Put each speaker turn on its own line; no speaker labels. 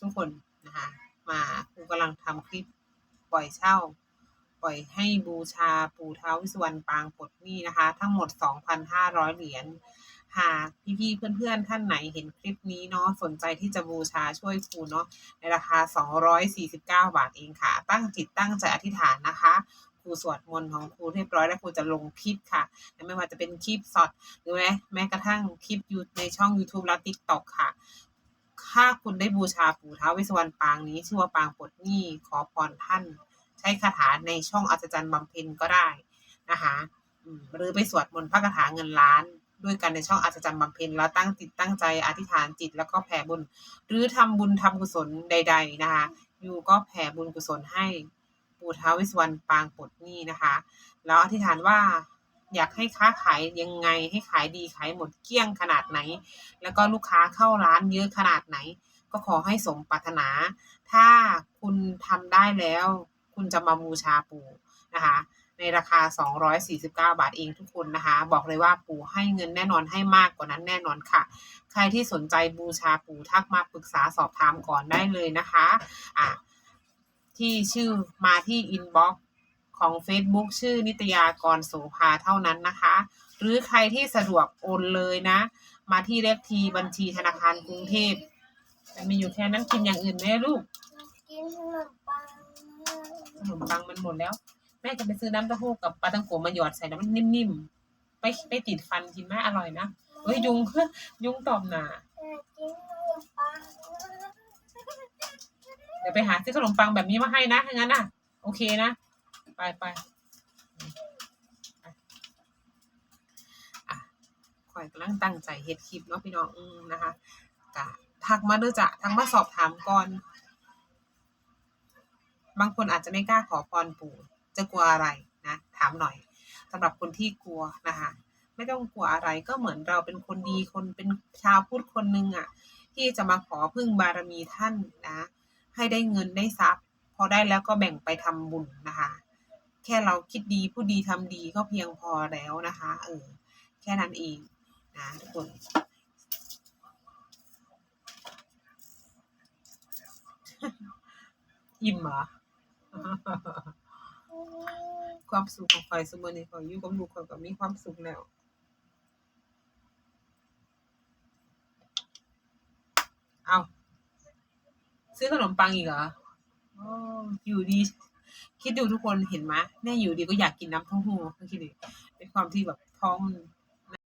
ทุกคนนะคะมาครูกำลังทำคลิปปล่อยเช่า ปล่อยให้บูชาปู่ท้าวิสวรรณปางปลดหนี้นะคะ ทั้งหมด 2,500 เหรียญหากพี่ๆเพื่อนๆ ท่านไหนเห็นคลิปนี้เนาะสนใจที่จะบูชาช่วยครูเนาะในราคา 249 บาทเองค่ะ ตั้งจิตตั้งใจอธิษฐานนะคะครูสวดมนต์ของครูเรียบร้อยแล้วครูจะลงคลิปค่ะ ไม่ว่าจะเป็นคลิปสดหรือแม้แม้กระทั่งคลิปยูในช่อง YouTube และ TikTok ค่ะ ถ้าคุณได้บูชาปู่ท้าวเวสสวรรณปางนี้ ชื่อว่าปางปลดหนี้ขอพรท่าน ใช้คาถาในช่องอัศจรรย์บำเพ็ญก็ได้นะคะหรือไปสวดมนต์พระคาถาเงินล้าน ด้วยกันในช่องอัศจรรย์บำเพ็ญแล้วตั้งจิตตั้งใจอธิษฐานจิตแล้วก็แผ่บุญ หรือทำบุญทำกุศลใด ๆนะคะยูก็แผ่บุญกุศลให้ปู่ท้าวเวสสวรรณปางปลดหนี้นะคะ แล้วอธิษฐานว่า อยากให้ค้าขายยังไงให้ขายดีขายหมดเกลี้ยงขนาดไหน แล้วก็ลูกค้าเข้าร้านเยอะขนาดไหน ก็ขอให้สมปรารถนา ถ้าคุณทำได้แล้ว คุณจะมาบูชาปู่นะคะในราคา 249 บาทเองทุกคนนะคะ บอกเลยว่าปู่ให้เงินแน่นอนให้มากกว่านั้นแน่นอนค่ะ ใครที่สนใจบูชาปู่ทักมาปรึกษาสอบถามก่อนได้เลยนะคะ อะที่ชื่อมาที่อินบ็อก ของ Facebook ชื่อนิตยากรโสภาเท่านั้นนะคะ หรือใครที่สะดวกโอนเลยนะ มาที่เลขทีบัญชีธนาคารกรุงเทพแต่มีอยู่แค่นั้นกินอย่างอื่นไหมลูก
กินขนมปัง
ขนมปังมันหมดแล้ว แม่จะไปซื้อน้ำเต้าหู้กับปลาตังโกมาหยอดใส่แล้วมันนิ่มๆไปไปติดฟันกินไหมอร่อยนะเฮ้ยยุงยุงตอมหนาเดี๋ยวไปหาซื้อขนมปังแบบนี้มาให้นะถ้างั้นน่ะ โอเคนะ ไปไปอะคอยกำลังตั้งใจเฮ็ดคลิปเนาะพี่น้องอืมนะคะกะทักมาเด้อจ้ะทักมาสอบถามก่อน บางคนอาจจะไม่กล้าขอพรปู่ จะกลัวอะไรนะ ถามหน่อยสำหรับคนที่กลัวนะคะไม่ต้องกลัวอะไรก็เหมือนเราเป็นคนดีคนเป็นชาวพุทธคนหนึ่งอะ ที่จะมาขอพึ่งบารมีท่านนะ ให้ได้เงินได้ทรัพย์ พอได้แล้วก็แบ่งไปทำบุญนะคะ แค่เราคิดดีพูดดีทำดีก็เพียงพอแล้วนะคะเออแค่นั้นเองนะทุกคนอิ่มเหรอความสุขของข่อยสมอนี้ข่อยอยู่กับลูกข่อยก็มีความสุขแล้วเอาซื้อขนมปังอีกเหรออยู่ดี คิดดูทุกคนเห็นไหมแม่อยู่ดีก็อยากกินน้ำเต้าหู้คิดดูเป็นความที่แบบท้องมัน